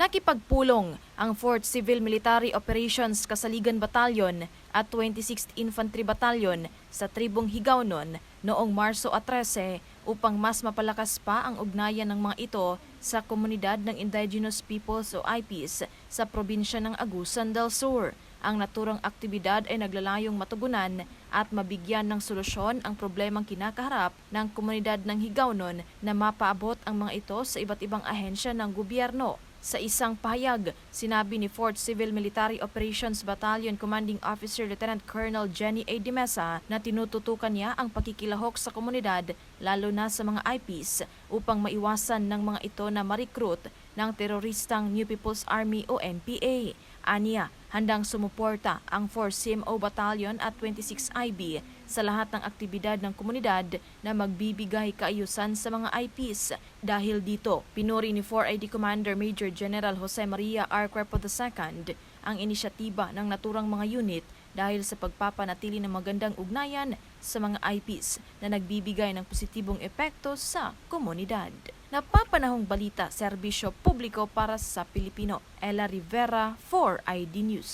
Nakipagpulong ang 4th Civil Military Operations Kasaligan Battalion at 26th Infantry Battalion sa tribong Higawnon noong Marso 13 upang mas mapalakas pa ang ugnayan ng mga ito sa komunidad ng Indigenous Peoples o IPs sa probinsya ng Agusan del Sur. Ang naturang aktibidad ay naglalayong matugunan at mabigyan ng solusyon ang problemang kinakaharap ng komunidad ng Higawnon na mapaabot ang mga ito sa iba't ibang ahensya ng gobyerno. Sa isang pahayag, sinabi ni 4th Civil Military Operations Battalion Commanding Officer Lieutenant Colonel Jenny A. De Mesa na tinututukan niya ang pakikilahok sa komunidad lalo na sa mga IPs upang maiwasan ng mga ito na ma-recruit ng teroristang New People's Army o NPA. Aniya, handang sumuporta ang 4 CMO Battalion at 26 IB sa lahat ng aktibidad ng komunidad na magbibigay kaayusan sa mga IPs. Dahil dito, pinuri ni 4ID Commander Major General Jose Maria R. Cuerpo II ang inisyatiba ng naturang mga unit dahil sa pagpapanatili ng magandang ugnayan sa mga IPs na nagbibigay ng positibong epekto sa komunidad. Napapanahong balita, serbisyo publiko para sa Pilipino. Ella Rivera, 4ID News.